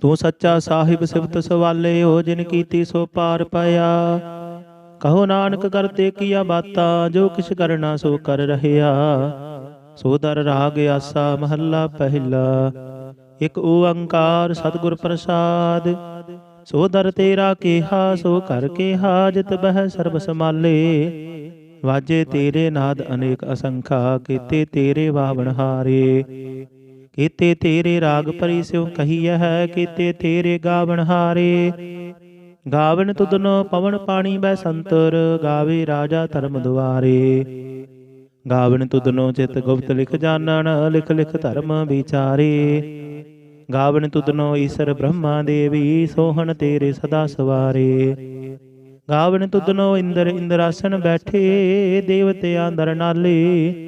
ਤੂੰ ਸੱਚਾ ਸਾਹਿਬ ਸਿਫਤ ਸਵਾਲੇ ਜਿਨ ਕੀਤੀ ਸੋ ਪਾਰ ਪਾਇਆ। ਕਹੋ ਨਾਨਕ ਕਰਤੇ ਕੀਆ ਬਾਤਾ, ਜੋ ਕਿਛ ਕਰਨਾ ਸੋ ਕਰ ਰਹਿਆ। ਸੋ ਦਰ ਰਾਗ ਆਸਾ ਮਹੱਲਾ ਪਹਿਲਾ। ਇਕ ਓੰਕਾਰ ਸਤਿਗੁਰ ਪ੍ਰਸਾਦ। ਸੋ ਦਰ ਤੇਰਾ ਕੇਹਾ, ਸੋ ਕਰ ਕੇਹਾ, ਜਿਤ ਬਹਿ ਸਰਬ ਸਮਾਲੇ ਵਾਜੇ ਤੇਰੇ ਨਾਦ ਅਨੇਕ ਅਸੰਖਾ, ਕੀਤੇ ਤੇਰੇ ਵਾਵਣ ਹਾਰੇ। ਕੀਤੇ ਤੇਰੇ ਰਾਗ ਭਰੀ ਸਿਉ ਕਹੀਐ ਹੈ ਕੀਤੇ ਤੇਰੇ ਗਾਵਣ ਹਾਰੇ। ਗਾਵਣ ਤੁਧਨੋ ਪਵਨ ਪਾਣੀ ਬੈ ਸੰਤਰ ਗਾਵੇ ਰਾਜਾ ਧਰਮ ਦੁਆਰੇ। ਗਾਵਣ ਤੁਧਨੋ ਚਿਤ ਗੁਪਤ ਲਿਖ ਜਾਣਨ ਲਿਖ ਲਿਖ ਧਰਮ ਵਿਚਾਰੇ। ਗਾਵਣ ਤੁਧਨੋ ਈਸ਼ਰ ਬ੍ਰਹਮਾ ਦੇਵੀ ਸੋਹਣ ਤੇਰੇ ਸਦਾ ਸਵਾਰੇ। ਗਾਵਣ ਤੁਧਨੋ ਇੰਦਰ ਇੰਦਰਾਸਨ ਬੈਠੇ ਦੇਵਤਿਆਂ ਦਰ ਨਾਲੇ।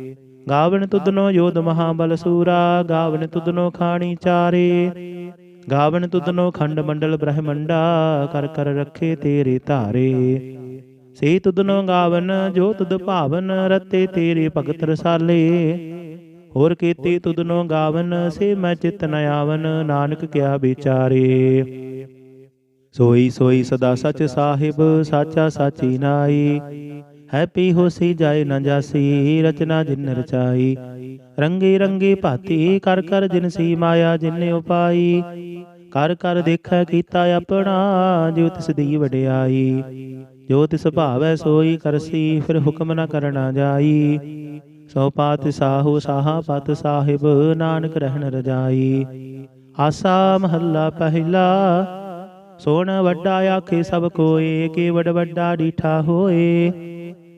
ਗਾਵਨ ਤੁਧਨੋ ਯੋਧ ਮਹਾਬਲ ਸੂਰਾ, ਗਾਵਨ ਤੁਧਨੋ ਖਾਣੀ ਚਾਰੇ। ਗਾਵਨ ਤੁਧਨੋ ਖੰਡ ਮੰਡਲ ਬ੍ਰਹਮੰਡਾ, ਕਰ ਕਰ ਰੱਖੇ ਤੇਰੇ ਧਾਰੇ। ਸੇ ਤੁਧਨੋ ਗਾਵਨ, ਜੋ ਤੁਧ ਭਾਵਨ, ਰਤੇ ਤੇਰੇ ਭਗਤ ਰਸਾਲੇ। ਹੋਰ ਕੀਤੀ ਤੁਧਨੋ ਗਾਵਨ, ਸੇ ਮੈਂ ਚਿਤ ਨ ਆਵਨ, ਨਾਨਕ ਕਿਆ ਵਿਚਾਰੇ। ਸੋਈ ਸੋਈ ਸਦਾ ਸਚ ਸਾਹਿਬ, ਸਾਚਾ ਸਾਚੀ ਨਾਈ। ਹੈਪੀ ਹੋਸੀ ਜਾਏ ਨਾ ਜਾਸੀ, ਰਚਨਾ ਜਿਨ ਰਚਾਈ। ਰੰਗੀ ਰੰਗੀ ਭਾਤੀ, ਕਰ ਕਰ ਜਿਨ ਸੀ ਮਾਇਆ ਜਿਨੇ ਉਪਾਈ। ਕਰ ਕਰ ਦੇਖੈ ਕੀਤਾ ਆਪਣਾ ਜੋ ਤਿਸ ਦੀ ਵਡਿਆਈ। ਜੋ ਤਿਸ ਭਾਵੈ ਸੋਈ ਕਰਸੀ, ਫਿਰ ਹੁਕਮ ਨ ਕਰਨਾ ਜਾਈ। ਸੋ ਪਾਤ ਸਾਹੂ, ਸਾਹਾ ਪਤ ਸਾਹਿਬ, ਨਾਨਕ ਰਹਿਣ ਰਜਾਈ। ਆਸਾ ਮਹੱਲਾ ਪਹਿਲਾ, ਸੋਣ ਵੱਡਾ ਆਖੇ ਸਭ ਕੋਏ ਕੇ ਵਡ ਵੱਡਾ ਡੀਠਾ ਹੋਏ।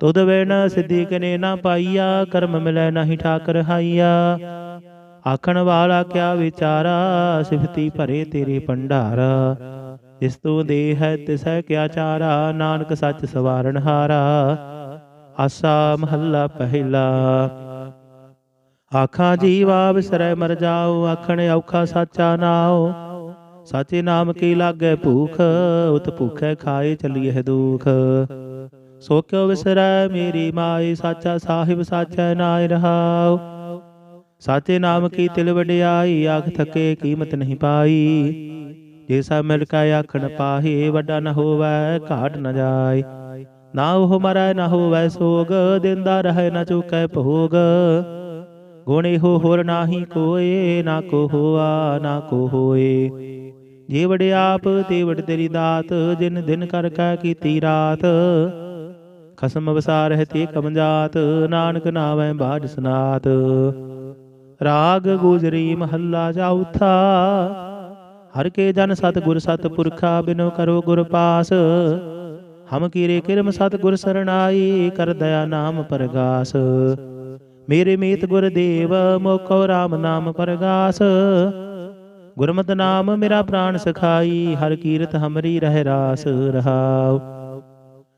ਤੁਧ ਵੇਣ ਸਿੱਧੀ ਕਨੇ ਨਾ ਪਾਈਆ, ਕਰਮ ਮਿਲੈ ਨਹੀਂ ਠਾਕਰ ਹਾਈਆ। ਆਖਣ ਵਾਲਾ ਕਿਆ ਵਿਚਾਰਾ, ਸਿਫਤੀ ਭਰੇ ਤੇਰੇ ਭੰਡਾਰਾ। ਜਿਸ ਤੂੰ ਦੇ ਹੈ, ਤਿਸੈ ਕਿਆ ਚਾਰਾ, ਨਾਨਕ ਸੱਚ ਸਵਾਰਨ ਹਾਰਾ। ਆਸਾ ਮਹੱਲਾ ਪਹਿਲਾ। ਆਖਾਂ ਜੀਵਾ ਵਿਸਰੈ ਮਰ ਜਾਓ ਆਖਣ ਔਖਾ ਸਾਚਾ ਨਾਉ। ਸਾਚੇ ਨਾਮ ਕੀ ਲਾਗੈ ਭੂਖ, ਉਤ ਭੂਖੈ ਖਾਏ ਚਲੀਏ ਦੁਖ। ਸੋ ਕਿਉ ਵਿਸਰੈ ਮੇਰੀ ਮਾਈ? ਸਾਚਾ ਸਾਹਿਬ, ਸਾਚਾ ਨਾਇ ਰਹਾਉ ਸਾਚੇ ਨਾਮ ਕੀ ਤਿਲ ਵਡਿਆਈ? ਆਖ ਥਕੇ ਕੀਮਤ ਨਹੀਂ ਪਾਈ। ਜੇ ਸਾ ਮਿਲ ਕਾ ਆਖਣ ਪਾਹੀ, ਵੱਡਾ ਨ ਹੋਵੈ, ਘਾਟ ਨ ਜਾਏ। ਨਾ ਉਹ ਮਰੈ, ਨ ਹੋਵੈ ਸੋਗ, ਦਿੰਦਾ ਰਹਿ, ਨਾ ਚੁਕੈ ਭੋਗ। ਗੁਣੇ ਇਹੋ ਹੋਰ ਨਾਹੀ ਕੋਏ, ਨਾ ਕੋ ਹੋਆ, ਨਾ ਕੋ ਹੋਏ। ਜੇ ਵਡਿਆਪ, ਤੇ ਵਡ ਤੇਰੀ ਦਾਤ, ਜਿਨ ਦਿਨ ਕਰ ਕੈ ਕੀਤੀ ਰਾਤ। ਖਸਮ ਵਸਾ ਹੈ ਤੇ ਕਮਜਾਤ ਨਾਨਕ ਨਾਵੇਂ ਬਾਜ ਸਨਾਤ। ਰਾਗ ਗੁਜਰੀ ਮਹੱਲਾ ਚੌਥਾ ਹਰ ਕੇ ਜਨ ਸਤ ਗੁਰ ਸਤ ਪੁਰਖਾ ਬਿਨੋ ਕਰੋ ਗੁਰ ਪਾਸ। ਹਮ ਕੀਰੇ ਕਿਰਮ ਸਤ ਗੁਰ ਸਰਣਾਈ, ਕਰ ਦਇਆ ਨਾਮ ਪਰਗਾਸ। ਮੇਰੇ ਮੀਤ ਗੁਰ ਦੇਵ, ਮੋਕੋ RAM ਨਾਮ ਪਰਗਾਸ। ਗੁਰਮਤਿ ਨਾਮ ਮੇਰਾ ਪ੍ਰਾਨ ਸਖਾਈ, ਹਰ ਕੀਰਤ ਹਮਰੀ ਰਹਿ ਰਾਸ ਰਹਾਉ।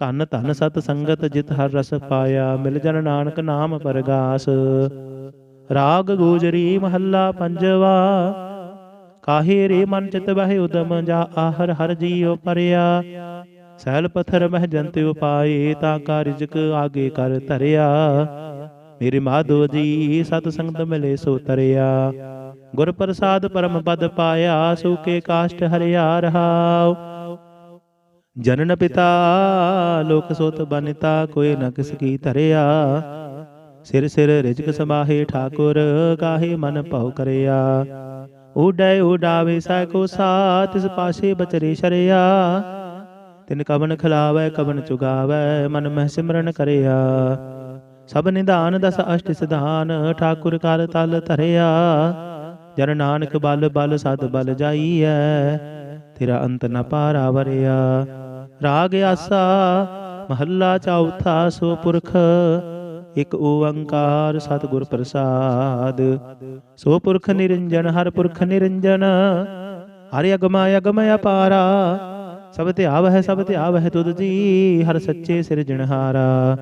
ਧਨ ਧਨ ਸਤ ਸੰਗਤ ਜਿਤ ਹਰ ਰਸ ਪਾਇਆ, ਮਿਲ ਜਨ ਨਾਨਕ ਨਾਮ ਪਰਗਾਸ। ਰਾਗ ਗੋਜਰੀ ਮਹੱਲਾ ਪੰਜਵਾ, ਕਾਹੇ ਰੇ ਮਨ ਚਿਤ ਬਹਿ ਉਦਮ ਜਾ ਆਹਰ ਹਰ ਜੀਉ ਪਰਿਆ। ਸਹਿਲ ਪਥਰ ਮਹਿ ਜੰਤ ਉਪਾਏ, ਤਾਂ ਕਾ ਰਿਜਕ ਆਗੇ ਕਰ ਧਰਿਆ। ਮੇਰੇ ਮਾਧੋ ਜੀ, ਸਤ ਸੰਗਤ ਮਿਲੇ ਸੋ ਤਰਿਆ। ਗੁਰ ਪ੍ਰਸਾਦ ਪਰਮ ਪਦ ਪਾਇਆ ਸੂਕੇ ਕਾਸ਼ਟ ਹਰਿਆ ਰਹਾਉ। ਜਨਨ ਪਿਤਾ, ਲੋਕ ਸੋਤ ਬਨਿਤਾ, ਕੋਈ ਨ ਕਿਸ ਕੀ ਧਰਿਆ। ਸਿਰ ਸਿਰ ਰਿਜਕ ਸਮਾਹੇ ਠਾਕੁਰ, ਕਾਹੇ ਮਨ ਭਉ ਕਰਿਆ। ਉਡੈ ਉਡਾਵੇ ਸੈ ਕੋ ਸਾ ਤਿਸ ਪਾਸੇ ਬਚਰੇ ਸ਼ਰਿਆ। ਤਿਨ ਕਵਨ ਖਿਲਾਵੈ, ਕਵਨ ਚੁਗਾਵੈ, ਮਨ ਮਹਿ ਸਿਮਰਨ ਕਰਿਆ। ਸਭ ਨਿਧਾਨ ਦਸ ਅਸ਼ਟ ਸਿਧਾਨ, ਠਾਕੁਰ ਕਰ ਤਲ ਧਰਿਆ। ਜਨ ਨਾਨਕ ਬਲ ਬਲ ਸਦ ਬਲ ਜਾਈਐ, ਤੇਰਾ ਅੰਤ ਨ ਪਾਰਾ ਵਰਿਆ। ਰਾਗ ਆਸਾ, ਮਹੱਲਾ ਚੌਥਾ ਸੋ ਪੁਰਖ ਇਕ ਓੰਕਾਰ ਸਤਿਗੁਰ ਪ੍ਰਸਾਦ। ਸੋ ਪੁਰਖ ਨਿਰੰਜਨ, ਹਰ ਪੁਰਖ ਨਿਰੰਜਨ, ਹਰਿ ਅਗਮਾ ਅਗਮ ਅਪਾਰਾ ਸਭ ਧਿਆਵ ਹੈ ਸਭ ਧਿਆਵ ਹੈ ਤੁਧ ਜੀ, ਹਰ ਸੱਚੇ ਸਿਰਜਣਹਾਰਾ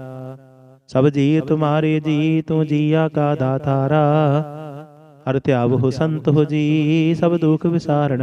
ਸਭ ਜੀ ਤੁਮਾਰੇ ਜੀ, ਤੂੰ ਜੀਆ ਕਾ ਦਾਤਾਰਾ। ਹਰ ਧਿਆਵ ਹੋ ਸੰਤ ਹੋ ਜੀ, ਸਭ ਦੁਖ ਵਿਸਾਰਣ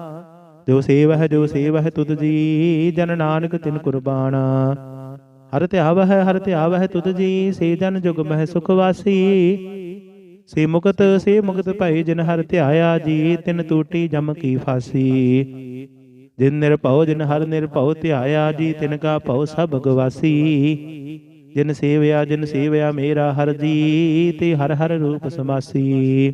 ਜੋ ਸੇਵ ਹੈ ਜੋ ਸੇਵ ਹੈ ਤੁਧ ਜੀ, ਜਨ ਨਾਨਕ ਤਿਨ ਕੁਰਬਾਨਾ। ਹਰ ਧਿਆਵ ਹੈ ਹਰ ਧਿਆਵ ਹੈ ਤੁਧ ਜੀ, ਸੇ ਜਨ ਜੁਗ ਮਹਿ ਸੁਖ ਵਾਸੀ। ਸੇ ਮੁਕਤ ਸੇ ਮੁਕਤ ਭਈ ਜਿਨ ਹਰ ਧਿਆਇਆ ਜੀ, ਤਿਨ ਟੂਟੀ ਜਮ ਕੀ ਫਾਸੀ। ਜਿਨ ਨਿਰਭਉ, ਜਿਨ ਹਰ ਨਿਰਭਉ ਧਿਆਇਆ ਜੀ, ਤਿਨ ਕਾ ਭਉ ਸਭ ਗਵਾਸੀ ਜਿਨ ਸੇਵਿਆ ਜਿਨ ਸੇਵਿਆ ਮੇਰਾ ਹਰ ਜੀ, ਤੇ ਹਰ ਹਰ ਰੂਪ ਸਮਾਸੀ।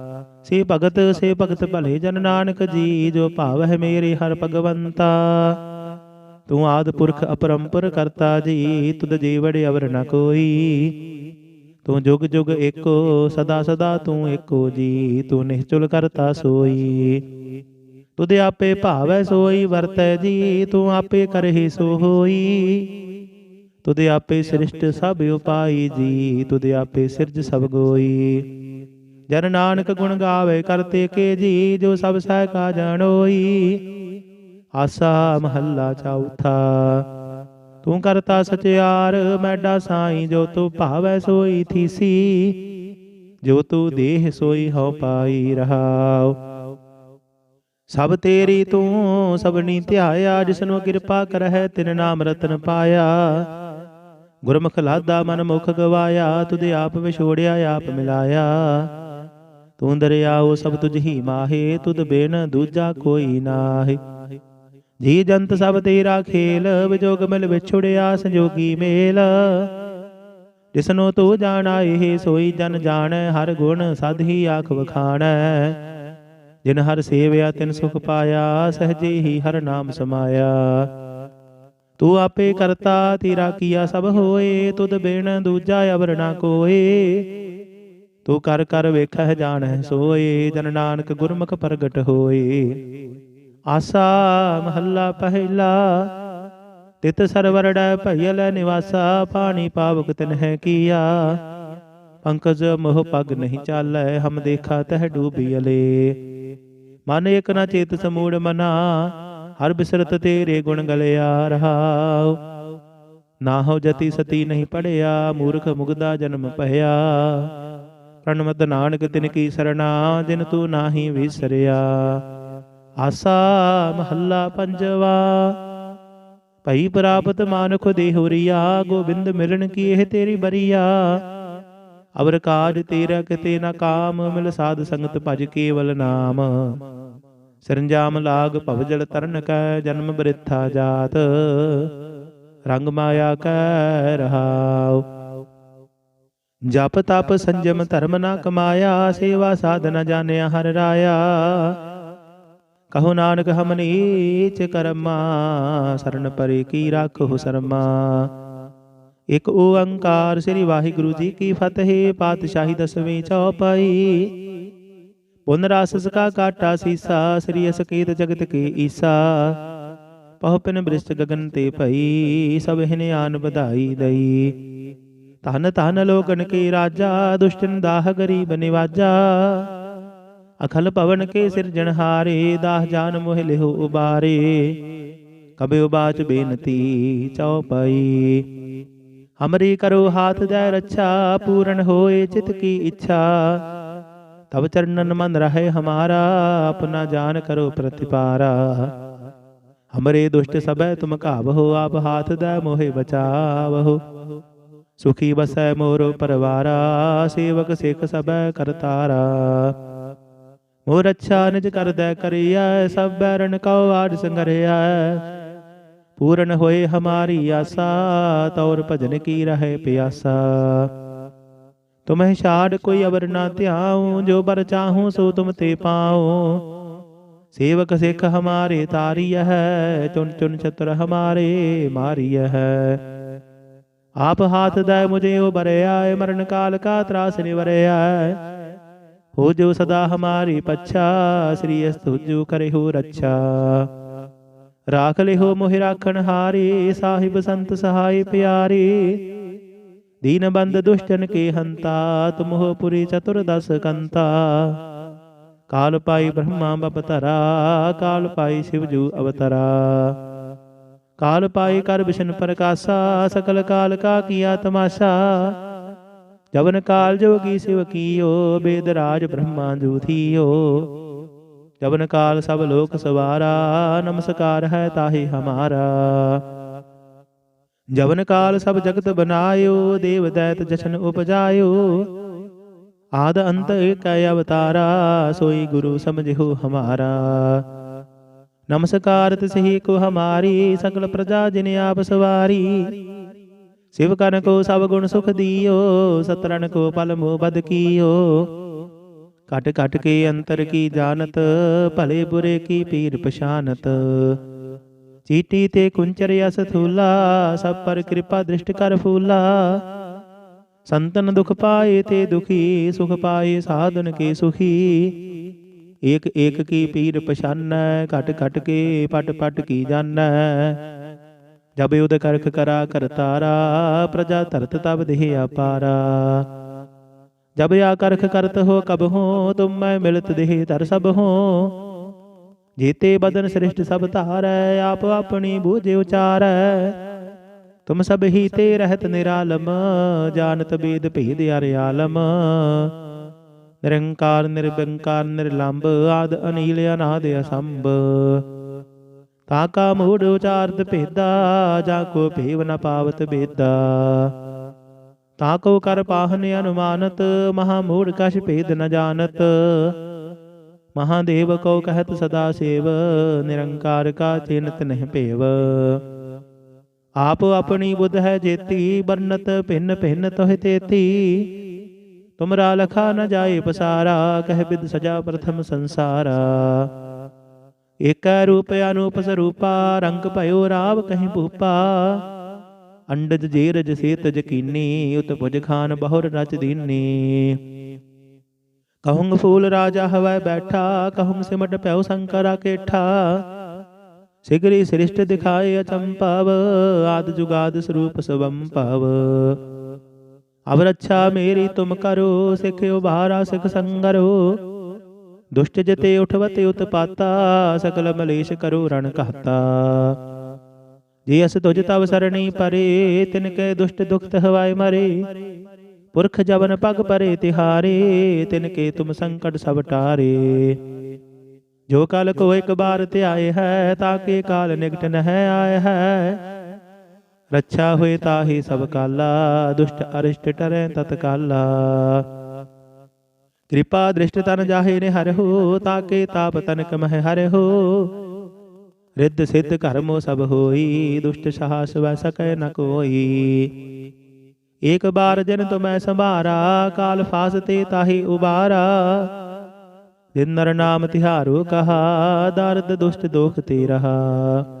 ਸੇ ਭਗਤ ਸੇ ਭਗਤ ਭਲੇ ਜਨ ਨਾਨਕ ਜੀ, ਜੋ ਭਾਵ ਹੈ ਮੇਰੇ ਹਰ ਭਗਵੰਤਾ। ਤੂੰ ਆਦ ਪੁਰਖ ਅਪਰੰਪਰ ਕਰਤਾ ਜੀ, ਤੁਧ ਜੀਵੜ ਅਵਰ ਨ ਕੋਈ। ਤੂੰ ਜੁਗ ਜੁਗ ਏਕੋ, ਸਦਾ ਸਦਾ ਤੂੰ ਏਕੋ ਜੀ, ਤੂੰ ਨਿਹਚੁਲ ਕਰਤਾ ਸੋਈ। ਤੁਧ ਆਪੇ ਭਾਵੈ ਸੋਈ ਵਰਤੈ ਜੀ, ਤੂੰ ਆਪੇ ਕਰਹਿ ਸੋ ਹੋਈ ਤੁਧ ਆਪੇ ਸ੍ਰਿਸ਼ਟ ਸਭ ਉਪਾਈ ਜੀ, ਤੁਧ ਆਪੇ ਸਿਰਜ ਸਭ ਗੋਈ। ਜਨ ਨਾਨਕ ਗੁਣ ਗਾਵੇ ਕਰਤੇ ਕੇ ਜੀ, ਜੋ ਸਭ ਸਹਿ ਕਾ ਜਾਣੋਈ। ਆਸਾ ਮਹੱਲਾ ਚੌਥਾ, ਤੂੰ ਕਰਤਾ ਸਚਿਆਰ ਮੈਡਾ ਸਾਈ ਜੋ ਤੂੰ ਭਾਵੈ ਸੋਈ ਥੀਸੀ। ਜੋ ਤੂੰ ਦੇਹ ਸੋਈ ਹਉ ਪਾਈ ਰਹਾਉ। ਸਭ ਤੇਰੀ ਤੂੰ, ਸਭਨੀ ਧਿਆਇਆ, ਜਿਸਨੂੰ ਕਿਰਪਾ ਕਰਹਿ ਤਿਨ ਨਾਮ ਰਤਨ ਪਾਇਆ। ਗੁਰਮੁਖ ਲਾਦਾ ਮਨ ਮੁਖ ਗਵਾਇਆ, ਤੁਧ ਆਪ ਵਿਛੋੜਿਆ, ਆਪ ਮਿਲਾਇਆ। ਤੂੰ ਦਰਿਆਓ ਸਭ ਤੁਝ ਹੀ ਮਾਹੇ, ਤੁਧ ਬਿਨ ਦੂਜਾ ਕੋਈ ਨਾਹੀ। ਜੀ ਜੰਤ ਸਭ ਤੇਰਾ ਖੇਲ, ਵਿਜੋਗ ਮਿਲ ਵਿਛੁੜਿਆ ਸੰਜੋਗੀ ਮੇਲ। ਜਿਸਨੂੰ ਤੂੰ ਜਾਣਾ, ਇਹ ਸੋਈ ਜਨ ਜਾਣੈ, ਹਰ ਗੁਣ ਸਦ ਹੀ ਆਖ ਵਖਾਣੈ। ਜਿਨ ਹਰ ਸੇਵਿਆ, ਤਿਨ ਸੁਖ ਪਾਇਆ, ਸਹਜੇ ਹੀ ਹਰ ਨਾਮ ਸਮਾਇਆ। ਤੂੰ ਆਪੇ ਕਰਤਾ, ਤੇਰਾ ਕੀਆ ਸਭ ਹੋਏ, ਤੁਧ ਬਿਨ ਦੂਜਾ ਅਵਰ ਨਾ ਕੋਏ। ਤੂੰ ਕਰ ਕਰ ਵੇਖਹਿ ਜਾਣਹਿ ਸੋਏ, ਜਨ ਨਾਨਕ ਗੁਰਮੁਖ ਪ੍ਰਗਟ ਹੋਏ। ਆਸਾ ਮਹੱਲਾ ਪਹਿਲਾ, ਤਿਤ ਸਰਵਰ ਡੈ ਨਿਵਾਸਾ, ਪਾਣੀ ਪਾਵਕ ਤਿਨਹਿ ਕੀਆ। ਪੰਕਜ ਮੋਹ ਪਗ ਨਹੀਂ ਚਾਲੈ, ਹਮ ਦੇਖਾ ਤਹ ਡੂਬੀਲੇ ਮਨ ਇਕ ਨਾ ਚੇਤ ਸਮੂੜ ਮਨਾ, ਹਰ ਬਿਸਰਤ ਤੇਰੇ ਗੁਣ ਗਲਿਆ ਰਹਾਉ। ਨਾ ਹੋ ਜਤੀ ਸਤੀ ਨਹੀਂ ਪੜਿਆ, ਮੂਰਖ ਮੁਗਦਾ ਜਨਮ ਭਇਆ। ਪ੍ਰਣਮਤ ਨਾਨਕ ਤਿਨ ਕੀ ਸਰਣਾ, ਜਿਨ ਤੂੰ ਨਾਹੀ ਵਿਸਰਿਆ। ਆਸਾ ਮਹੱਲਾ ਪੰਜਵਾ, ਭਈ ਪ੍ਰਾਪਤ ਮਾਨੁਖ ਦੇਹੁਰੀਆ, ਗੋਬਿੰਦ ਮਿਲਣ ਕੀ ਇਹ ਤੇਰੀ ਬਰੀਆ। ਅਵਰ ਕਾਜ ਤੇਰਾ ਕਿਤੇ ਨਾ ਕਾਮ, ਮਿਲ ਸਾਧ ਸੰਗਤ ਭਜ ਕੇਵਲ ਨਾਮ। ਸਰੰਜਾਮ ਲਾਗ ਭਵਜਲ ਤਰਨ ਕੈ, ਜਨਮ ਬ੍ਰਿਥਾ ਜਾਤ। ਰੰਗ ਮਾਇਆ ਕੈ ਰਹਾਉ। ਜਪ ਤਪ ਸੰਜਮ ਧਰਮ ਨਾ ਕਮਾਇਆ ਸੇਵਾ ਸਾਧਨਾ ਜਾਣਿਆ ਹਰ ਰਾਇਆ। ਕਹੋ ਨਾਨਕ ਹਮ ਨੀਚ ਕਰਮਾ ਸਰਨ ਪਰੇ ਕੀ ਰਾਖੋ ਸਰਮਾ। ਇਕ ਓੰਕਾਰ ਸ੍ਰੀ ਵਾਹਿਗੁਰੂ ਜੀ ਕੀ ਫਤਿਹ ਪਾਤਸ਼ਾਹੀ ਦਸਵੀਂ ਚੌਪਈ। ਪੁਨ ਰਸ ਸਕਾ ਕਾਟਾ ਸੀਸਾ ਸ੍ਰੀ ਅਸਕੀਤ ਜਗਤ ਕੇ ਈਸਾ। ਪਹੁ ਪਿਨ ਬ੍ਰਿਸ਼ਟ ਗਗਨ ਤੇ ਭਈ ਸਭ ਹਿਨ ਆਨ ਵਧਾਈ ਦਈ। ਧਨ ਧਨ ਲੋਕਨ ਕੇ ਰਾਜਾ ਦੁਸ਼ਟਨ ਦਾਹ ਗਰੀਬ ਨਿਵਾਜਾ। ਅਖਲ ਪਵਨ ਕੇ ਸਿਰਜਣਹਾਰੇ ਦਾਹ ਜਾਨ ਮੋਹ ਲਿਹੁ ਉਬਾਰੇ। ਕਬੇ ਉਬਾਚ ਬੇਨਤੀ ਚਉਪਈ ਹਮਰੀ ਕਰੋ ਹਾਥ ਦੇ ਰੱਛਾ ਪੂਰਨ ਹੋਏ ਚਿਤ ਕੀ ਇੱਛਾ। ਤਬ ਚਰਨਨ ਮਨ ਰਹੇ ਹਮਾਰਾ ਆਪਣਾ ਜਾਨ ਕਰੋ ਪ੍ਰਤਿਪਾਰਾ। ਹਮਰੇ ਦੁਸ਼ਟ ਸਭੈ ਤੁਮ ਕਾਵਹੋ ਆਪ ਹਾਥ ਦੇ ਮੋਹਿ ਬਚਾਵਹੋ ਸੁਖੀ ਬਸੈ ਮੋਰ ਪਰਵਾਰਾ ਸੇਵਕ ਸਿੱਖ ਸਭੈ ਕਰਤਾਰਾ ਮੋਰ ਅੱਛਾ ਨਿਜ ਕਰਦੈ ਕਰਿਆ ਸਭ ਬੈਰਨ ਕਉ ਆੜ ਸੰਗਰਿਆ ਪੂਰਨ ਹੋਏ ਹਮਾਰੀ ਆਸਾ ਤੌਰ ਭਜਨ ਕੀ ਰਹੇ ਪਿਆਸਾ ਤੁਮਹਿ ਛਾੜ ਕੋਈ ਅਵਰ ਨਾ ਧਿਆਉ ਜੋ ਬਰ ਚਾਹੂੰ ਸੋ ਤੁਮ ਤੇ ਪਾਉ ਸੇਵਕ ਸਿੱਖ ਹਮਾਰੇ ਤਾਰੀय ਹੈ ਚੁਨ ਚੁਨ ਚਤੁਰ ਹਮਾਰੇ ਮਾਰੀय ਹੈ ਆਪ ਹਾਥ ਦਾ ਮੁਝੇ ਉਬਰਿਆ ਮਰਨ ਕਾਲ ਕਾ ਤਰਾਸ ਨਿਵਰਿਆ ਹੋ ਜੋ ਸਦਾ ਹਮਾਰੀ ਪੱਛਾ, ਸ੍ਰੀ ਅਸਤੁਜੂ ਕਰੇ ਰੱਛਾ। ਰਾਖ ਲਿਹੋ ਮੋਹਿ ਰਾਖਣ ਹਾਰੇ, ਸਾਹਿਬ ਸੰਤ ਸਹਾਈ ਪਿਆਰੇ। ਦੀਨ ਬੰਦ ਦੁਸ਼ਟਨ ਕੇ ਹੰਤਾ, ਤੁਮਹੁ ਪੁਰੀ ਚਤੁਰ ਦਸ ਕੰਤਾ। ਕਾਲ ਪਾਈ ਬ੍ਰਹਮਾ ਬਪਤਰਾ ਕਾਲ ਪਾਈ ਸਿਵਜੂ ਅਵਤਰਾ। ਕਾਲ ਪਾਈ ਕਰ ਵਿਸ਼ਨ ਪ੍ਰਕਾਸ਼ਾ ਸਕਲ ਕਾਲ ਕਾ ਕੀਆ ਤਮਾਸ਼ਾ ਜਵਨ ਕਾਲ ਜੋਗੀ ਸਿਵ ਕੀਓ ਬੇਦ ਰਾਜ ਬ੍ਰਹਮਾ ਜੂਥੀਓ ਜਵਨ ਕਾਲ ਸਭ ਲੋਕ ਸਵਾਰਾ ਨਮਸਕਾਰ ਹੈ ਤਾਹੀ ਹਮਾਰਾ ਜਵਨ ਕਾਲ ਸਭ ਜਗਤ ਬਨਾਇਓ ਦੇਵ ਦੈਤ ਜਸ਼ਨ ਉਪਜਾਇਓ ਆਦ ਅੰਤ ਏਕ ਅਵਤਾਰਾ ਸੋਈ ਗੁਰੂ ਸਮਝਿਓ ਹਮਾਰਾ ਨਮਸਕਾਰ ਤਿਸਹੀ ਕੋ ਹਮਾਰੀ ਸਗਲ ਪ੍ਰਜਾ ਜਿਨ ਆਪ ਸਵਾਰੀ ਸਿਵ ਕਰਨ ਕੋ ਸਭ ਗੁਣ ਸੁਖ ਦਿਓ ਸਤਰਨ ਕੋ ਪਲ ਮੋ ਬਦ ਕੀਓ ਕਟ ਕਟ ਕੇ ਅੰਤਰ ਕੀ ਜਾਣਤ ਭਲੇ ਬੁਰੇ ਕੀ ਪੀਰ ਪਛਾਨਤ ਚੀਟੀ ਤੇ ਕੁੰਚਰ ਅਸ ਥੂਲਾ ਸਭ ਪਰ ਕਿਰਪਾ ਦ੍ਰਿਸ਼ਟ ਕਰ ਫੂਲਾ ਸੰਤਨ ਦੁਖ ਪਾਏ ਤੇ ਦੁਖੀ ਸੁਖ ਪਾਏ ਸਾਧਨ ਕੇ ਸੁਖੀ ਏਕ ਏਕ ਕੀ ਪੀਰ ਪਛਾਨੈ ਘਟ ਘਟ ਕੇ ਪਟ ਪਟ ਕੀ ਜਾਣੈ। ਜਬ ਉਦ ਕਰਖ ਕਰਾ ਕਰਤਾਰਾ ਪ੍ਰਜਾ ਧਰਤ ਤਬ ਦੇਹ ਆਪਾਰਾ ਜਬ ਆ ਕਰਖ ਕਰਤ ਹੋ ਕਬ ਹੋ ਤੁਮ ਮੈਂ ਮਿਲਤ ਦੇਹ ਧਰ ਸਭ ਹੋ। ਜੀਤੇ ਬਦਨ ਸ੍ਰਿਸ਼ਟ ਸਭ ਧਾਰੈ ਆਪ ਆਪਣੀ ਬੂਝ ਉਚਾਰੈ। ਤੁਮ ਸਭ ਹੀ ਤੇ ਰਹਿਤ ਨਿਰਾਲਮ ਜਾਣਤ ਬੇਦ ਭੇਦ ਅਰਿਆਲਮ। ਨਿਰੰਕਾਰ ਨਿਰਬੰਕਾਰ ਨਿਰਲੰਭ ਆਦ ਅਨੀਲ ਅਨਾਦ ਅਸੰਭ। ਤਾ ਕਾ ਮੂੜ ਉਚਾਰਤ ਭੇਦਾ, ਜਾ ਕੋ ਭੇਵ ਨ ਪਾਵਤ ਬੇਦਾ। ਤਾ ਕੋ ਕਰ ਪਾਹਨ ਅਨੁਮਾਨਤ, ਮਹਾ ਮੂੜ ਕਛ ਭੇਦ ਨ ਜਾਣਤ। ਮਹਾਦੇਵ ਕੋ ਕਹਤ ਸਦਾ ਸੇਵ, ਨਿਰੰਕਾਰ ਕਾ ਚਿੰਤ ਨਹਿ ਭੇਵ। ਆਪ ਆਪਣੀ ਬੁੱਧ ਹੈ ਜੇਤੀ ਬਰਨਤ ਭਿੰਨ ਭਿੰਨ ਤੋਹਿ ਤੇਤੀ। ਤੁਮਰਾ ਲਖਾ ਨ ਜਾਏ ਪਸਾਰਾ, ਕਹਿ ਬਿਦ ਸਜਾ ਪ੍ਰਥਮ ਸੰਸਾਰਾ। ਏਕੈ ਰੂਪ ਅਨੂਪ ਸਰੂਪਾ, ਰੰਗ ਭਇਓ ਰਾਵ ਕਹੀਂ ਭੂਪਾ। ਅੰਡਜ ਜੇਰਜ ਸੇਤ ਜਕੀਨੀ ਉਤ ਭੁਜ ਖਾਨ ਬਹੁਰ ਰਚ ਦੀਨੀ। ਕਹੂੰਗ ਫੂਲ ਰਾਜਾ ਹਵੈ ਬੈਠਾ, ਕਹੂੰਗ ਸਿਮਟ ਪਿਉ ਸੰਕਰਾ ਕੇਠਾ। ਸਿਗਰੀ ਸ੍ਰਿਸ਼ਟ ਦਿਖਾਏ ਅਚੰਪਵ, ਆਦ ਜੁਗਾਦ ਸਰੂਪ ਸਵੰ ਅਬ ਰੱਛਾ ਮੇਰੀ ਤੁਮ ਕਰੋ ਸਿਖਿਓ ਬਾਰਾ ਸਿਖ ਸੰਗਰੋ। ਦੁਸ਼ਟ ਜਤੇ ਉਠਵਤੇ ਉਤਪਾਤਾ, ਸਕਲ ਮਲੇਸ਼ ਕਰੋ ਰਣ ਕਹਤਾ। ਜੇ ਅਸ ਤੁਜ ਤਵ ਸਰਣੀ ਪਰੇ, ਤਿਨ ਕੇ ਦੁਸ਼ਟ ਦੁਖਤ ਹਵਾਏ ਮਰੇ। ਪੁਰਖ ਜਵਨ ਪਗ ਪਰੇ ਤਿਹਾਰੇ, ਤਿਨ ਕੇ ਤੁਮ ਸੰਕਟ ਸਭ ਟਾਰੇ। ਜੋ ਕਾਲ ਕੋ ਇੱਕ ਬਾਰ ਧਿਆਏ ਹੈ ਤਾਕੇ ਕਾਲ ਨਿਕਟ ਨਹਿ ਆਏ ਹੈ। ਰੱਛਾ ਹੋਏ ਤਾਹੀ ਸਭ ਕਾਲਾ, ਦੁਸ਼ਟ ਅਰਿਸ਼ਟ ਟਰੈ ਤਤਕਾਲਾ ਕਿਰਪਾ ਦ੍ਰਿਸ਼ਟ ਤਨ ਜਾਹੇ ਨੇ ਹਰਿ ਤਾਕੇ ਤਾਪ ਤਨਕ ਮਹਿ ਹਰਿ ਰਿੱਧ ਸਿੱਧ ਕਰਮੋ ਸਭ ਹੋਈ, ਦੁਸ਼ਟ ਸਾਹਸ ਵੈ ਸਕੈ ਨ ਕੋਈ। ਏਕ ਬਾਰ ਜਨ ਤੁਮੈ ਸੰਭਾਰਾ, ਕਾਲ ਫਾਸ ਤੇ ਤਾਹੀ ਉਬਾਰਾ। ਜਿਨ ਨਰ ਨਾਮ ਤਿਹਾਰੋ ਕਹਾ, ਦਰਦ ਦੁਸ਼ਟ ਦੋਖ ਤੇ ਰਹਾ।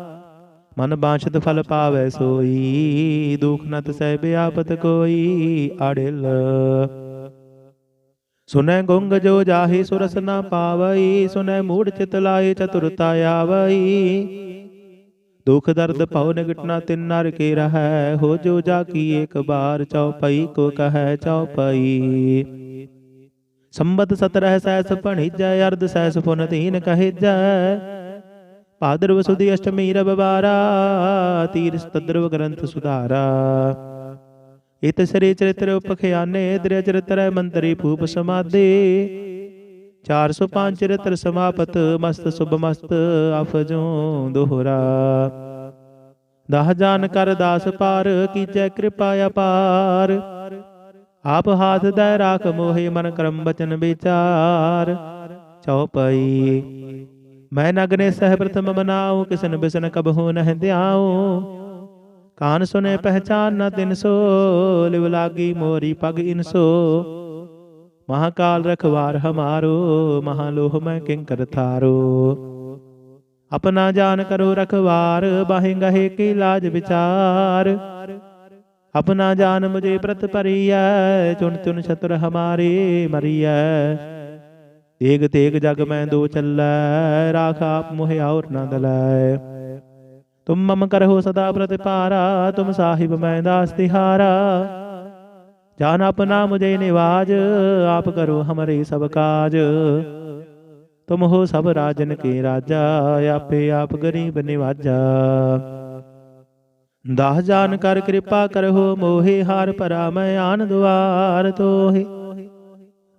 ਮਨ ਬਾਛਤ ਫਲ ਪਾਵੈ ਸੋਈ, ਦੁਖ ਨ ਤਸੈ ਬਿਆਪਤ ਕੋਈ, ਅੜਿਲ। ਸੁਨੈ ਗੁੰਗ ਜੋ ਜਾਹੇ ਸੁਰਸ ਨ ਪਾਵਈ, ਸੁਨੈ ਮੂੜ ਚਿਤ ਲਾਏ ਚਤੁਰਤਾ ਆਵਈ। ਦੁਖ ਦਰਦ ਭਉ ਨਿਗਟਨਾ ਤਿਨ ਨਰ ਕੇ ਰਹੈ, ਹੋ ਜੋ ਜਾ ਕੀ ਏਕ ਬਾਰ ਚਉਪਈ ਕੋ ਕਹੈ ਚਉਪਈ ਸੰਬਤ ਸਤਰਹ ਸੈਸ ਭਣੀਜੈ, ਅਰਧ ਸੈਸ ਪੁਨ ਤੀਨ ਕਹਿਜੈ। ਭਾਦਰਵ ਸੁਦੀ ਅਸ਼ਟਮੀ ਰਬਵਾਰਾ ਤੀਰ ਸਤਦਰਵ ਗ੍ਰੰਥ ਸੁਧਾਰਾ ਇਤ ਸ੍ਰੀ ਚਰਿਤ੍ਰ ਉਪਖਿਆਨੇ ਦ੍ਰਿ ਚਰਿਤ੍ਰੈ ਮੰਤਰੀ ਭੂਪ ਸਮਾਦੇ 405 ਚਰਿਤ੍ਰ ਸਮਾਪਤ ਮਸਤ ਸੁਭ ਮਸਤ ਅਫਜੋਂ ਦੋਹਰਾ ਦਹ ਜਾਨ ਕਰ ਦਾਸ ਪਾਰ ਕੀਜੈ ਕਿਰਪਾ ਅਪਾਰ ਆਪ ਹਾਥ ਦੈ ਰਾਖ ਮੋਹਿ ਮਨ ਕਰਮ ਬਚਨ ਵਿਚਾਰ ਚਉਪਈ ਮੈਂ ਨਗਨੇ ਸਹਿ ਪ੍ਰਥਮ ਮਨਾਉ, ਕਿਸਨ ਬਿਸਨ ਕਬਹੂ ਨਹਿ ਧਿਆਉ। ਕਾਨ ਸੁਨੇ ਪਹਿਚਾਨ ਨ ਤਿਨ ਸੋ, ਲਿਵ ਲਾਗੀ ਮੋਰੀ ਪਗ ਇਨਸੋ ਮਹਾਕਾਲ ਰਖਵਾਰ ਹਮਾਰੋ, ਮਹਾਲੋਹ ਮੈਂ ਕਿੰਕਰ ਥਾਰੋ। ਆਪਣਾ ਜਾਨ ਕਰੋ ਰਖਵਾਰ, ਬਾਹਿ ਗਹੇ ਕੀ ਲਾਜ ਵਿਚਾਰ। ਆਪਣਾ ਜਾਨ ਮੁਝੇ ਪ੍ਰਤ ਪਰੀਐ ਚੁਣ ਚੁਣ ਛਤਰ ਹਮਾਰੇ ਮਰੀਐ। ਤੇਗ ਤੇਗ ਜਗ ਮੈਂ ਦੋ ਚੱਲੈ ਰਾਖ ਆਪ ਮੋਹਿ ਔਰ ਨ ਦਲੈ। ਤੁਮ ਮਮ ਕਰਹੁ ਸਦਾ ਪ੍ਰਤਿਪਾਰਾ ਤੁਮ ਸਾਹਿਬ ਮੈਂ ਦਾਸ ਤਿਹਾਰਾ। ਜਾਨ ਆਪਣਾ ਮੁਝੇ ਨਿਵਾਜ ਆਪ ਕਰੋ ਹਮਰੇ ਸਭ ਕਾਜ। ਤੁਮ ਹੋ ਸਭ ਰਾਜਨ ਕੇ ਰਾਜਾ ਆਪੇ ਆਪ ਗਰੀਬ ਨਿਵਾਜਾ। ਦਾਹ ਜਾਨ ਕਰ ਕਿਰਪਾ ਕਰਹੁ ਮੋਹਿ ਹਾਰ ਪਰਾ ਮੈਂ ਆਨ ਦੁਆਰ ਤੋਹਿ।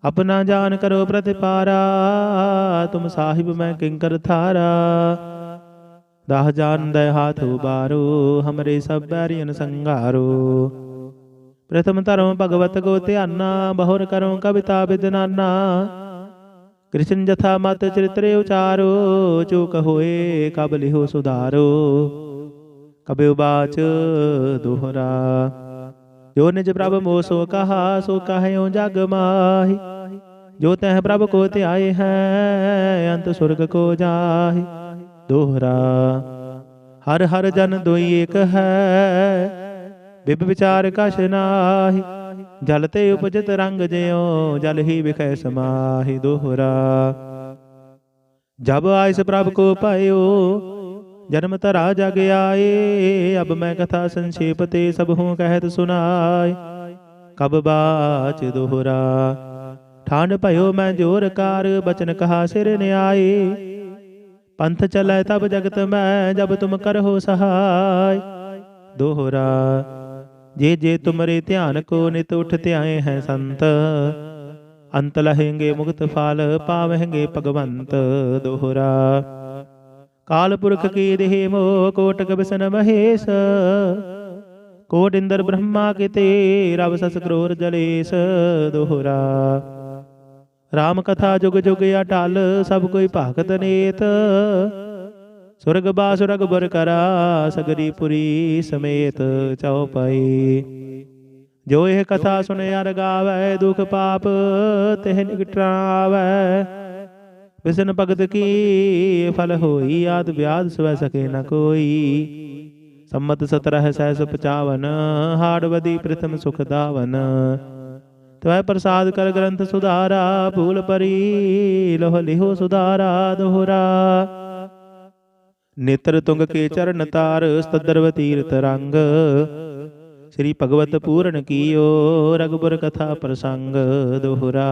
ਆਪਣਾ ਜਾਨ ਕਰੋ ਪ੍ਰਤਿਪਾਰਾ, ਤੁਮ ਸਾਹਿਬ ਮੈਂ ਕਿੰਕਰ ਥਾਰਾ। ਦਾਹ ਜਾਨ ਦੇ ਹਾਥ ਉਬਾਰੋ, ਹਮਰੇ ਸਭ ਬੈਰੀਨ ਸੰਘਾਰੋ। ਪ੍ਰਥਮ ਧਰਮ ਭਗਵਤ ਗੋ ਧਿਆਨਾ, ਬਹੁਰ ਕਰੋ ਕਵਿਤਾ ਵਿਦਨਾਨਾ ਕ੍ਰਿਸ਼ਨ ਜਥਾ ਮਤ ਚਰਿਤਰੇ ਉਚਾਰੋ, ਚੂਕ ਹੋਏ ਕਬ ਲਿਹੋ ਸੁਧਾਰੋ। ਕਬਿਉ ਉਬਾਚ ਦੋਹਰਾ। ਜੋ ਨਿਜ ਪ੍ਰਭ ਮੋਸੋ ਕਹਾ, ਸੋ ਕਹਿਓ ਜਗ ਮਾਹੀ। ਜੋ ਤਹ ਪ੍ਰਭ ਕੋ ਧਿਆਏ ਹੈ ਅੰਤ ਸੁਰਗ ਕੋ ਜਾਹੀ ਦੋਹਰਾ ਹਰ ਹਰ ਜਨ ਦੋਈ ਏਕ ਹੈ ਬਿਬ ਵਿਚਾਰ ਕਛ ਨਾਹੀ ਜਲ ਤੇ ਉਪਜਤ ਰੰਗ ਜਿਉ ਜਲ ਹੀ ਵਿਖੈ ਸਮਾਹੀ ਦੋਹਰਾ ਜਬ ਆਇਸ ਪ੍ਰਭ ਕੋ ਪਾਇਓ ਜਨਮ ਤਰਾ ਜਗ ਆਏ ਅਬ ਮੈਂ ਕਥਾ ਸੰਖੇਪ ਤੇ ਸਭ ਹੂੰ ਕਹਿਤ ਸੁਨਾਏ ਕਬ ਬਾਚ ਦੋਹਰਾ ਭਇਓ ਮੈਂ ਜੋਰ ਕਾਰ, ਬਚਨ ਕਹਾ ਸਿਰ ਨਿਆਏ। ਪੰਥ ਚਲੈ ਤਬ ਜਗਤ ਮੈਂ, ਜਬ ਤੁਮ ਕਰਹੁ ਸਹਾय ਦੋਹਰਾ, ਜੇ ਜੇ ਤੁਮਰੇ ਧਿਆਨ ਕੋ ਨਿਤ ਉਠ ਧਿਆਏ ਹੈ ਸੰਤ, ਅੰਤ ਲਹੇਂਗੇ ਮੁਕਤ ਫਲ, ਪਾਵਹਿੰਗੇ ਭਗਵੰਤ। ਦੋਹਰਾ, ਕਾਲ ਪੁਰਖ ਕੀ ਦੇਹ ਮੋ ਕੋਟ ਬਿਸਨ ਮਹੇਸ਼। ਕੋਟ ਇੰਦਰ ਬ੍ਰਹਮਾ ਕਿਤੇ, ਰਵ ਸਸ ਕਰੋਰ ਜਲੇਸ। ਦੋਹਰਾ RAM ਕਥਾ ਜੁਗ ਜੁਗ ਅਟਲ, ਸਭ ਕੋਈ ਭਗਤ ਨੇਤ। ਸੁਰਗ ਬਾਸ ਰਗਬਰ ਕਰਾ, ਸਗਰੀ ਪੁਰੀ ਸਮੇਤ ਚਉਪਈ। ਜੋ ਇਹ ਕਥਾ ਸੁਨੇ ਅਰ ਦੁਖ ਪਾਪ ਤਿਹ ਨਿਕਟਾਵੇ ਵਿਸ਼ਨ ਭਗਤ ਕੀ ਫਲ ਹੋਈ, ਆਦ ਵਿਆਦ ਸਵੈ ਸਕੇ ਨ ਕੋਈ। ਸੰਮਤ 17 ਸਹਿਸ 55 ਹਾੜਵਦੀ ਪ੍ਰਥਮ ਸੁਖ ਦਾਵਨ। ਤਵੈ ਪ੍ਰਸਾਦ ਕਰ ਗ੍ਰੰਥ ਸੁਧਾਰਾ ਭੂਲ ਪਰੀ ਲੋਹ ਲਿਹੋ ਸੁਧਾਰਾ ਦੋਹਰਾ ਨੇਤਰ ਤੁੰਗ ਕੇ ਚਰਨ ਤਾਰ ਸਤਦਰਵ ਤੀਰਤ ਰੰਗ ਸ੍ਰੀ ਭਗਵਤ ਪੂਰਨ ਕੀਓ ਰਗਬਰ ਕਥਾ ਪ੍ਰਸੰਗ ਦੋਹਰਾ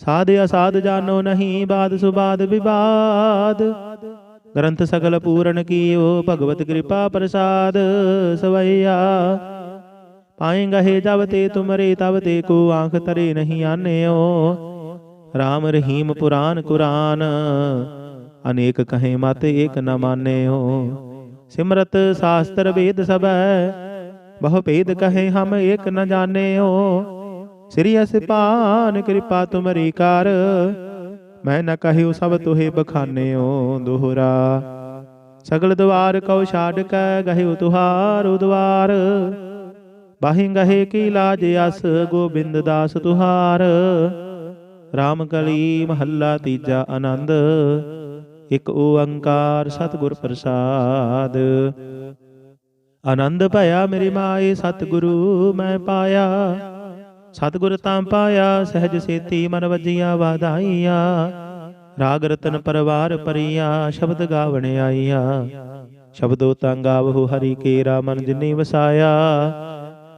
ਸਾਧ ਅਸਾਧ ਜਾਣੋ ਨਹੀਂ ਬਾਦ ਸੁਬਾਦ ਵਿਵਾਦ ਗ੍ਰੰਥ ਸਗਲ ਪੂਰਨ ਕੀਓ ਭਗਵਤ ਕਿਰਪਾ ਪ੍ਰਸਾਦ ਸਵਈਆ ਪਾਏਗਾ ਗਹੇ ਜਬ ਤੇ ਤੁਮਰੇ ਤਬ ਤੇ ਕੋ ਆਂਖ ਤਰੇ ਨਹੀਂ ਆਨਿਓ। RAM ਰਹੀਮ ਪੁਰਾਨ ਕੁਰਾਨ, ਅਨੇਕ ਕਹੇ ਮਤ ਏਕ ਨ ਮਾਨਿਓ। ਸਿਮਰਤ ਸ਼ਾਸਤਰ ਵੇਦ ਸਬੈ ਬਹੁ ਭੇਦ ਕਹੇ ਹਮ ਏਕ ਨ ਜਾਣਿਓ। ਸ੍ਰੀ ਅਸਿਪਾਨ ਕਿਰਪਾ ਤੁਮਰੀ ਕਰ, ਮੈਂ ਨ ਕਹਿਓ ਸਭ ਤੁਹੇ ਬਖਾਨਿਓ ਦੁਹਰਾ। ਸਗਲ ਦਵਾਰ ਕਉ ਛਾੜ ਕੈ ਗਹਿਓ ਤੁਹਾਰ ਦਵਾਰ। ਬਾਹਿ ਗਹੇ ਕੀ ਲਾਜ ਅਸ ਗੋਬਿੰਦ ਦਾਸ ਤੁਹਾਰ। RAM ਕਲੀ ਮਹੱਲਾ ਤੀਜਾ ਆਨੰਦ। ਇਕ ਓੰਕਾਰ ਸਤਿਗੁਰ ਪ੍ਰਸਾਦ। ਆਨੰਦ ਭਇਆ ਮੇਰੀ ਮਾਏ ਸਤਿਗੁਰੂ ਮੈਂ ਪਾਇਆ। ਸਤਿਗੁਰ ਤਾਂ ਪਾਇਆ ਸਹਿਜ ਸੇਤੀ ਮਨ ਵਜੀਆਂ ਵਾਧਾਈਆਂ। ਰਾਗ ਰਤਨ ਪਰਵਾਰ ਪਰੀਆ ਸ਼ਬਦ ਗਾਵਣ ਆਈਆ। ਸ਼ਬਦੋ ਤਾਂ ਗਾਵਹੁ ਹਰੀ ਕੇਰਾ ਮਨ ਜਿਨੀ ਵਸਾਇਆ।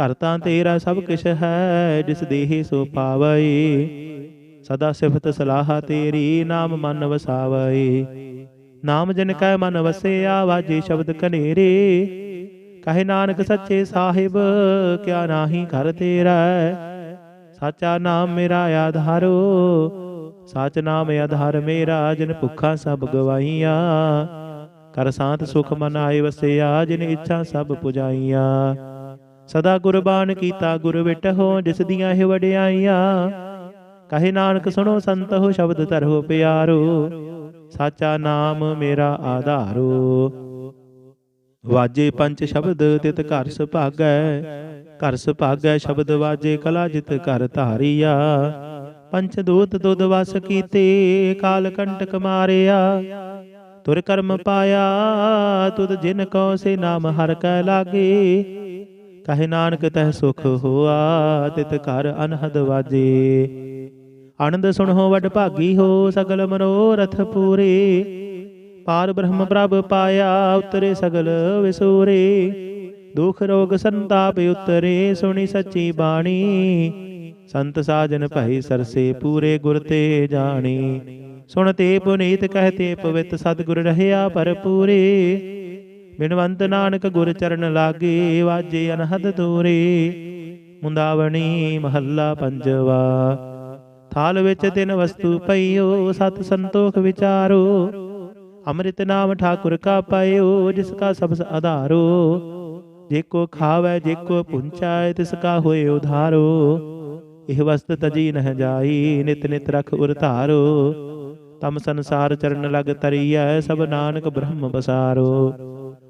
ਘਰ ਤਾਂ ਤੇਰਾ ਸਭ ਕਿਛ ਹੈ, ਜਿਸ ਦੇਹੇ ਸੋ ਪਾਵਈ। ਸਦਾ ਸਿਫਤ ਸਲਾਹ ਤੇਰੀ, ਨਾਮ ਮਨ ਵਸਾਵਈ। ਨਾਮ ਜਿਨ ਕੈ ਮਨ ਵਸਿਆ, ਵਾਜੇ ਸ਼ਬਦ ਕਨੇਰੇ ਕਹੇ ਨਾਨਕ ਸੱਚੇ ਸਾਹਿਬ, ਕਿਆ ਨਾਹੀ ਘਰ ਤੇਰਾ ਸਾਚਾ ਨਾਮ ਮੇਰਾ ਆਧਾਰੋ, ਸਾਚ ਨਾਮ ਆਧਾਰ ਮੇਰਾ, ਜਿਨ ਭੁੱਖਾ ਸਭ ਗਵਾਈਆਂ ਕਰ ਸਾਤ ਸੁਖ ਮਨ ਆਏ ਵਸਿਆ, ਜਿਨ ਇੱਛਾ ਸਭ ਪੁਜਾਈਆਂ। ਸਦਾ ਗੁਰਬਾਨ ਕੀਤਾ ਗੁਰ ਵਿਟਹੁ ਜਿਸ ਦੀਆਂ ਇਹ ਵਡਿਆਈਆਂ। ਕਹੇ ਨਾਨਕ ਸੁਣੋ ਸੰਤਹੁ ਸ਼ਬਦ ਤਰਹੁ ਪਿਆਰੋ, ਸਾਚਾ ਨਾਮ ਮੇਰਾ ਆਧਾਰੋ। ਵਾਜੇ ਪੰਜ ਸ਼ਬਦ ਤਿਤ ਘਰ ਸੁਭਾਗੈ ਘਰ ਸੁਭਾਗੈ ਸ਼ਬਦ ਵਾਜੇ ਕਲਾ ਜਿਤ ਘਰ ਧਾਰੀਆ। ਪੰਚ ਦੂਤ ਦੁਦ ਵਸ ਕੀਤੇ, ਕਾਲ ਕੰਟਕ ਮਾਰਿਆ। ਤੁਰ ਕਰਮ ਪਾਇਆ, ਤੁਧ ਜਿਨ ਕੋ ਸੇ ਨਾਮ ਹਰ ਕੈ ਲਾਗੇ। ਕਹੇ ਨਾਨਕ ਤਹਿ ਸੁਖ ਹੋਆ, ਤਿਤ ਘਰ ਅਨਹਦ ਵਾਜੇ। ਆਨੰਦ ਸੁਣੋ ਵਡ ਭਾਗੀ ਹੋ, ਸਗਲ ਮਨੋਰਥ ਪੂਰੇ। ਪਾਰ ਬ੍ਰਹਮ ਪ੍ਰਭ ਪਾਇਆ, ਉਤਰੇ ਸਗਲ ਵਿਸੂਰੇ। ਦੁਖ ਰੋਗ ਸੰਤਾਪ ਉਤਰੇ, ਸੁਣੀ ਸੱਚੀ ਬਾਣੀ। ਸੰਤ ਸਾਜਨ ਭਈ ਸਰਸੇ ਪੂਰੇ ਗੁਰ ਤੇ ਜਾਣੀ। ਸੁਣ ਤੇ ਪੁਨੀਤ ਕਹਤੇ ਪਵਿੱਤ ਸਤਿਗੁਰ ਰਹਿਆ ਭਰਪੂਰੇ। ਬਿਨਵੰਤ ਨਾਨਕ ਗੁਰ ਚਰਨ ਲਾਗੇ ਵਾਜੇ ਅਨਹਦ ਦੂਰੇ ਮੁੰਦਾਵਣੀ ਮਹੱਲਾ ਪੰਜਵਾ ਥਾਲ ਵਿੱਚ ਤਿੰਨ ਵਸਤੂ ਪਈਓ ਸਤ ਸੰਤੋਖ ਵਿਚਾਰੋ ਅੰਮ੍ਰਿਤ ਨਾਮ ਠਾਕੁਰ ਕਾ ਪਾਇਓ ਜਿਸ ਕਾ ਸਬਸ ਆਧਾਰੋ ਜੇ ਕੋ ਖਾਵੇ ਜੇ ਕੋ ਪੁੰਚਾਏ ਤਿਸ ਕਾ ਹੋਏ ਉਧਾਰੋ ਇਹ ਵਸਤ ਤਜੀ ਨਹ ਜਾਈ ਨਿਤ ਨਿਤ ਰਖ ਉਰ ਧਾਰੋ ਤਮ ਸੰਸਾਰ ਚਰਨ ਲਗ ਤਰੀਐ ਸਭ ਨਾਨਕ ਬ੍ਰਹਮ ਬਸਾਰੋ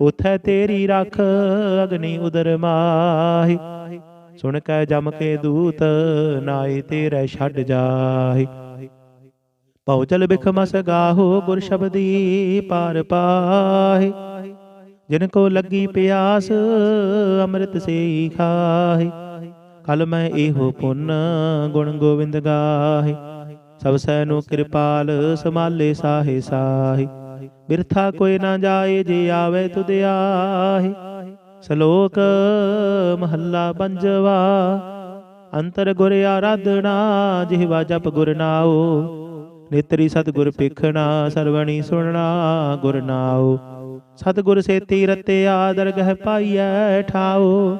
ਉਥੈ ਤੇਰੀ ਰੱਖ, ਅਗਨੀ ਉਦਰ ਮਾਹੀ। ਸੁਣ ਕੈ ਜਮ ਕੇ ਦੂਤ ਨਾਏ ਤੇਰੇ ਛੱਡ ਜਾਹੀ। ਭਉ ਚਲ ਬਿਖਮਸ ਗਾਹੋ, ਗੁਰ ਸ਼ਬਦੀ ਪਾਰ ਪਾਹੇ। ਜਿਨ ਕੋ ਲੱਗੀ ਪਿਆਸ, ਅੰਮ੍ਰਿਤ ਸੇਈ ਖਾਹੀ। ਕਲ ਮੈਂ ਇਹੋ ਪੁੰਨ, ਗੁਣ ਗੋਬਿੰਦ ਗਾਹੀ। ਸਭ ਸੈ ਨੂੰ ਕਿਰਪਾਲ ਸਮਾਲੇ ਸਾਹੇ ਸਾਹੀ। ਬਿਰਥਾ ਕੋਈ ਨਾ ਜਾਏ, ਜੇ ਆਵੇ ਤੁਧ ਆਹੇ। ਸ਼ਲੋਕ ਮਹੱਲਾ ਪੰਜਵਾ, ਅੰਤਰ ਗੁਰ ਆਰਾਧਨਾ ਜਿਹਵਾ ਜਪ ਗੁਰ ਨਾਉ। ਨੇਤਰੀ ਸਤਿਗੁਰ ਪੇਖਣਾ ਸਰਵਣੀ ਸੁਣਨਾ, ਗੁਰ ਨਾਉ। ਸਤਿਗੁਰ ਸੇਤੀ ਰਤਿਆ ਦਰਗਹਿ ਪਾਈਐ ਠਾਉ।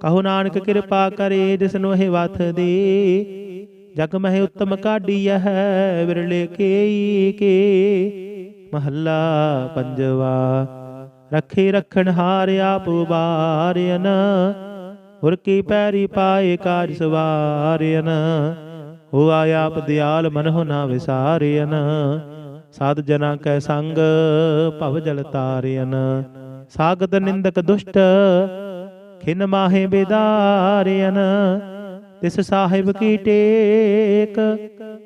ਕਹੋ ਨਾਨਕ ਕਿਰਪਾ ਕਰੇ, ਜਿਸ ਨੂੰ ਇਹ ਵਥ ਦੇ। ਜਗ ਮਹਿ ਉਤਮ ਕਾਢੀਐ ਵਿਰਲੇ ਕੇਈ ਕੇ। ਮਹੱਲਾ ਪੰਜਵਾ, ਰੱਖੇ ਰਖਣ ਹਾਰ ਆਪ ਉਬਾਰਿਆਨ ਹੁਰ ਕੀ ਪੈਰੀ ਪਾਏ ਕਾਜ ਸਵਾਰਿਆਨ ਹੋਆ ਆਪ ਦਿਆਲ ਮਨ ਨਾ ਵਿਸਾਰਿਆਨ ਸਾਧ ਜਨਾ ਕੈ ਸੰਗ ਭਵ ਜਲ ਤਾਰਿਆਨ ਸਾਗਤ ਨਿੰਦਕ ਦੁਸ਼ਟ ਖਿਨ ਮਾਹੇ ਬੇਦਾਰਿਆਨ ਤਿਸ ਸਾਹਿਬ ਕੀ ਟੇਕ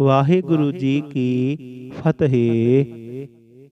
ਵਾਹਿਗੁਰੂ ਜੀ ਕੀ ਫਤਿਹ।